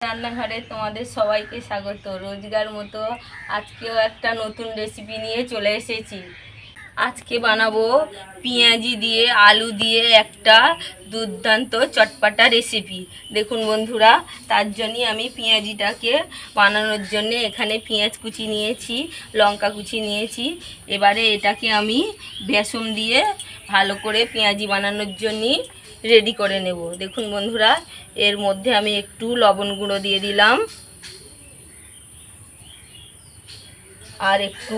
রান্নাঘরে তোমাদের সবাইকে স্বাগত। রোজগার মতো আজকেও একটা নতুন রেসিপি নিয়ে চলে এসেছি। আজকে বানাবো পেঁয়াজি দিয়ে, আলু দিয়ে একটা দুর্দান্ত চটপাটা রেসিপি দেখুন বন্ধুরা, তার জন্যই আমি পেঁয়াজিটাকে বানানোর জন্য এখানে পেঁয়াজ কুচি নিয়েছি, লঙ্কা কুচি নিয়েছি। এবারে এটাকে আমি বেসন দিয়ে ভালো করে পেঁয়াজি বানানোর জন্যই রেডি করে নেব। দেখুন বন্ধুরা, এর মধ্যে আমি একটু লবণ গুঁড়ো দিয়ে দিলাম। আর একটু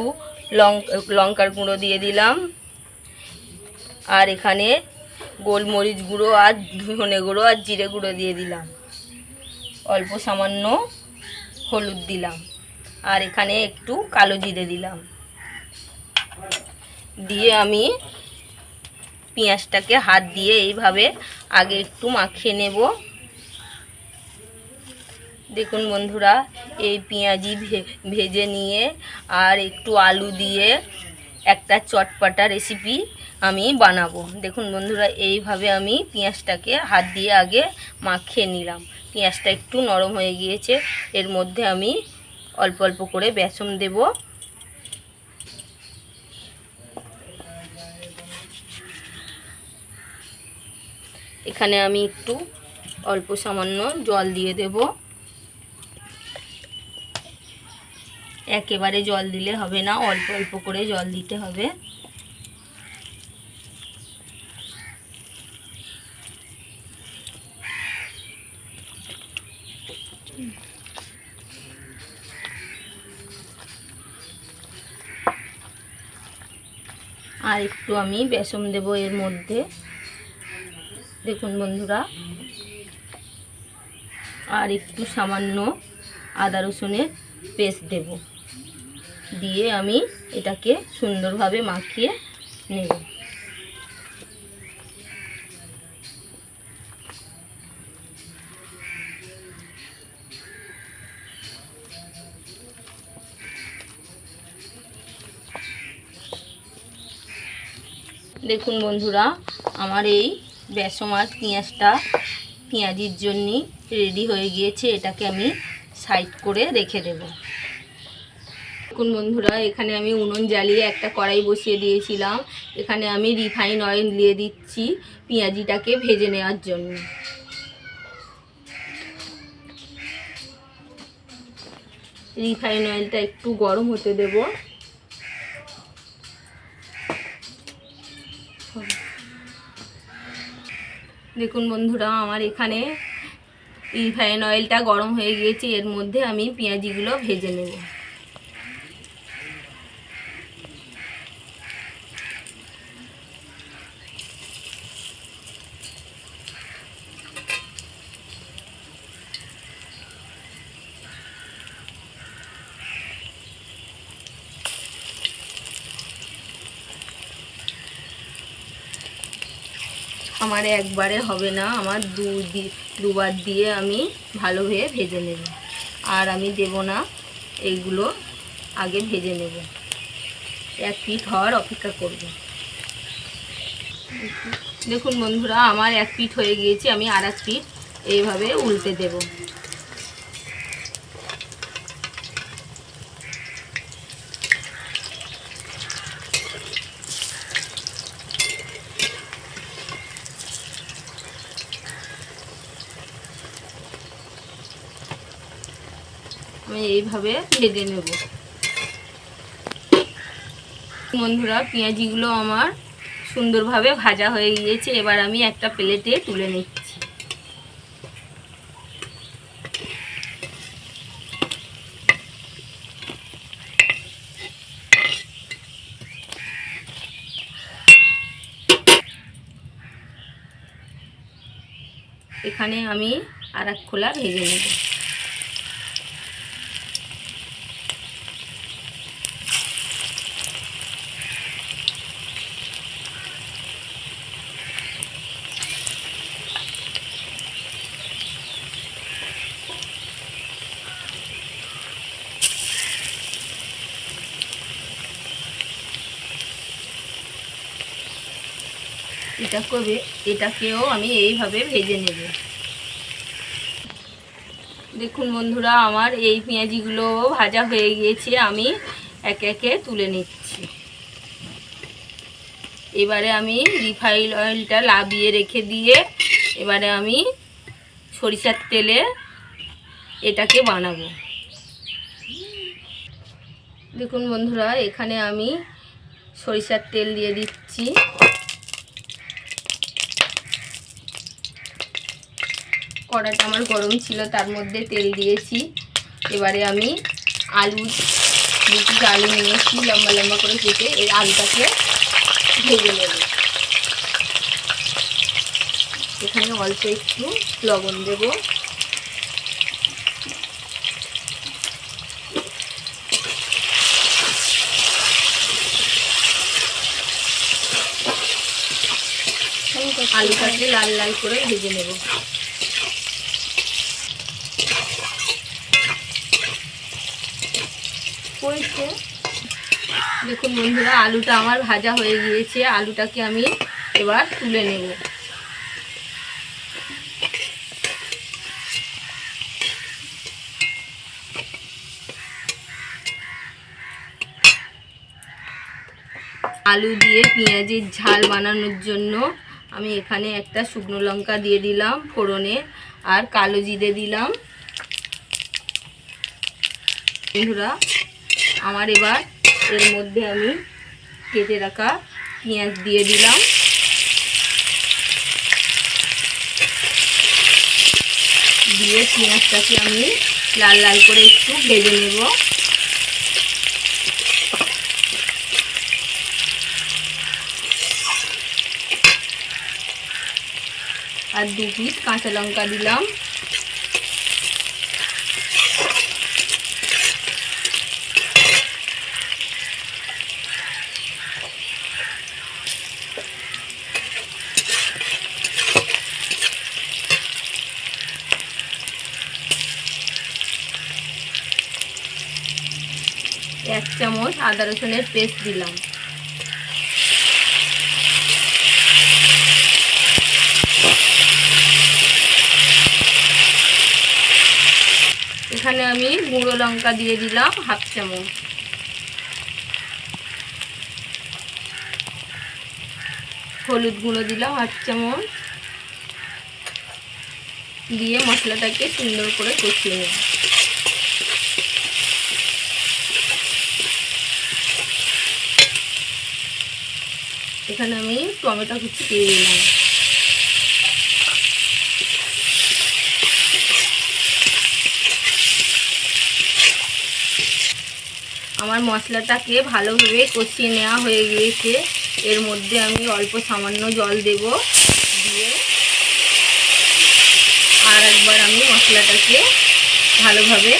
লঙ্কার গুঁড়ো দিয়ে দিলাম। আর এখানে গোলমরিচ গুঁড়ো আর ধনে গুঁড়ো আর জিরে গুঁড়ো দিয়ে দিলাম। অল্প সামান্য হলুদ দিলাম। আর এখানে একটু কালো জিরে দিলাম। দিয়ে আমি পেঁয়াজটাকে হাত দিয়ে এইভাবে আগে একটু মাখিয়ে নেব। দেখুন বন্ধুরা, এই পেঁয়াজি ভেজে নিয়ে আর একটু আলু দিয়ে একটা চটপাটা রেসিপি আমি বানাবো। দেখুন বন্ধুরা, এইভাবে আমি পেঁয়াজটাকে হাত দিয়ে আগে মাখিয়ে নিলাম। পেঁয়াজটা একটু নরম হয়ে গিয়েছে, এর মধ্যে আমি অল্প অল্প করে বেসন দেবো। এখানে আমি একটু অল্প সামান্য জল দিয়ে দেব। একেবারে জল দিলে হবে না, অল্প অল্প করে জল দিতে হবে। আর একটু আমি বেসন দেব এর মধ্যে। দেখুন বন্ধুরা। আর একটু সামান্য আদা রসুনের পেস্ট দেব। দিয়ে আমি এটাকে সুন্দরভাবে মাখিয়ে নেব। দেখুন বন্ধুরা, আমার এই বেসম আর পেঁয়াজটা পেঁয়াজির জন্যে রেডি হয়ে গিয়েছে। এটাকে আমি সাইড করে রেখে দেব। দেখুন বন্ধুরা, এখানে আমি উনুন জ্বালিয়ে একটা কড়াই বসিয়ে দিয়েছিলাম। এখানে আমি রিফাইন অয়েল দিয়ে দিচ্ছি পেঁয়াজিটাকে ভেজে নেওয়ার জন্য। রিফাইন অয়েলটা একটু গরম হতে দেবো। দেখুন বন্ধুরা, আমার এখানে রিফাইন অয়েলটা গরম হয়ে গিয়েছে। এর মধ্যে আমি পেঁয়াজিগুলো ভেজে নেব। আমার একবারে হবে না, আমার দু দুবার দিয়ে আমি ভালোভাবে ভেজে নেব। আর আমি দেব না, এইগুলো আগে ভেজে নেব। এক পিঠ হওয়ার অপেক্ষা করব। দেখুন বন্ধুরা, আমার এক পিঠ হয়ে গিয়েছে, আমি আর এক পিঠ এইভাবে উল্টে দেবো। আমি এইভাবে ভেজে নেব। বন্ধুরা, পেঁয়াজিগুলো আমার সুন্দরভাবে ভাজা হয়ে গিয়েছে, এবার আমি একটা প্লেটে তুলে নিচ্ছি। এখানে আমি আর এক খোলা ভেজে নেব। এটা করবে, এটাকেও আমি এইভাবে ভেজে নেব। দেখুন বন্ধুরা, আমার এই পেঁয়াজিগুলো ভাজা হয়ে গিয়েছে, আমি একে একে তুলে নিচ্ছি। এবারে আমি রিফাইন অয়েলটা লাবিয়ে রেখে দিয়ে এবারে আমি সরিষার তেলে এটাকে বানাবো। দেখুন বন্ধুরা, এখানে আমি সরিষার তেল দিয়ে দিচ্ছি। কড়াটা আমার গরম ছিল, তার মধ্যে তেল দিয়েছি। এবারে আমি আলু দু পিস আলু নিয়েছি, লম্বা লম্বা করে কেটে এই আলুটাকে ভেজে নেব। এখানে অল্প একটু লবণ দেব। আলুটাকে লাল লাল করে ভেজে নেব। কইছে? দেখুন বন্ধুরা, আলুটা আমার ভাজা হয়ে গিয়েছে। আলুটাকে আমি এবার তুলে নেব। আলু দিয়ে পেঁয়াজের ঝাল বানানোর জন্য আমি এখানে একটা শুকনো লঙ্কা দিয়ে দিলাম ফোড়নে, আর কালো জিরে দিলাম। বন্ধুরা, আমার এবার এর মধ্যে আমি কেটে রাখা পেঁয়াজ দিয়ে দিলাম। দিয়ে পেঁয়াজটাকে আমি লাল লাল করে একটু ভেজে নেব। আর দু পিস কাঁচা লঙ্কা দিলাম এক চামচ আদা রসুনের পেস্ট দিলাম। এখানে আমি গুঁড়ো লঙ্কা দিয়ে দিলাম হাফ চামচ। হলুদ গুঁড়ো দিলাম হাফ চামচ। দিয়ে মশলাটাকে সুন্দর করে কষিয়ে নেব এখানে আমি টমেটো কুচি দিয়ে দিলাম। আমার মশলাটাকে ভালোভাবে কষিয়ে নেওয়া হয়ে গিয়েছে। এর মধ্যে আমি অল্প সামান্য জল দেব দিয়ে। আর একবার আমি মশলাটাকে ভালোভাবে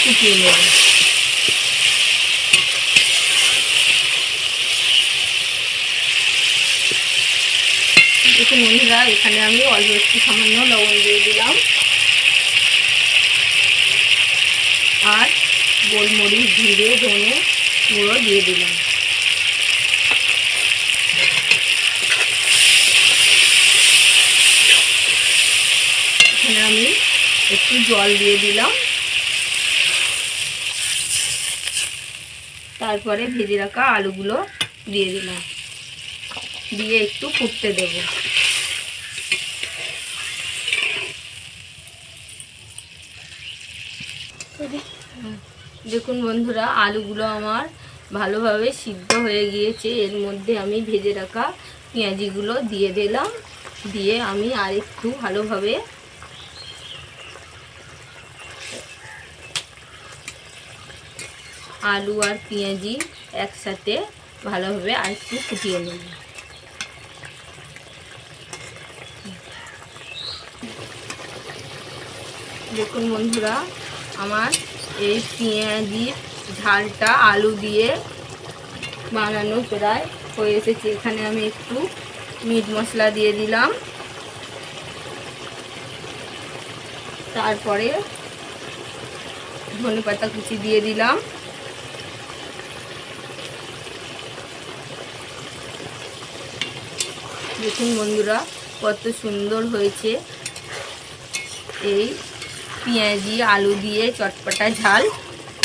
ফুটিয়ে নেব। বন্ধুরা এখানে আমি অল্প একটু সামান্য লবণ দিয়ে দিলাম। আর গোলমরিচ, জিরে, ধনে গুঁড়ো দিয়ে দিলাম। এখানে আমি একটু জল দিয়ে দিলাম। তারপরে ভেজে রাখা আলুগুলো দিয়ে দিলাম। দিয়ে একটু ফুটতে দেব। দেখুন বন্ধুরা, আলুগুলো আমার ভালোভাবে সিদ্ধ হয়ে গিয়েছে। এর মধ্যে আমি ভেজে রাখা পেঁয়াজিগুলো দিয়ে দিলাম। দিয়ে আমি আর একটু ভালোভাবে আলু আর পেঁয়াজি একসাথে ভালোভাবে আর একটু ফুটিয়ে নেব। দেখুন বন্ধুরা, আমার এই পেঁয়াজির ঝালটা আলু দিয়ে বানানো প্রায় হয়ে এসেছে। এখানে আমি একটু মিট মশলা দিয়ে দিলাম। তারপরে ধনে পাতা কুচি দিয়ে দিলাম। দেখুন বন্ধুরা, কত সুন্দর হয়েছে এই পেঁয়াজি, আলু দিয়ে চটপটা ঝাল।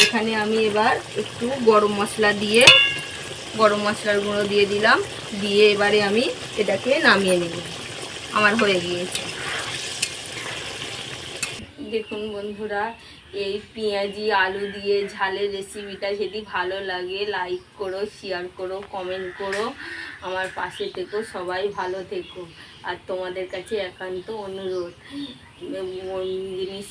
এখানে আমি এবার একটু গরম মশলা দিয়ে, গরম মশলার গুঁড়ো দিয়ে দিলাম। দিয়ে এবারে আমি এটাকে নামিয়ে নেব। আমার হয়ে গিয়েছে। দেখুন বন্ধুরা এই পেঁয়াজি, আলু দিয়ে ঝালের রেসিপিটা যদি ভালো লাগে লাইক করো শেয়ার করো কমেন্ট করো। আমার পাশে থেকো, সবাই ভালো থেকো। আর তোমাদের কাছে একান্ত অনুরোধ। জিনিস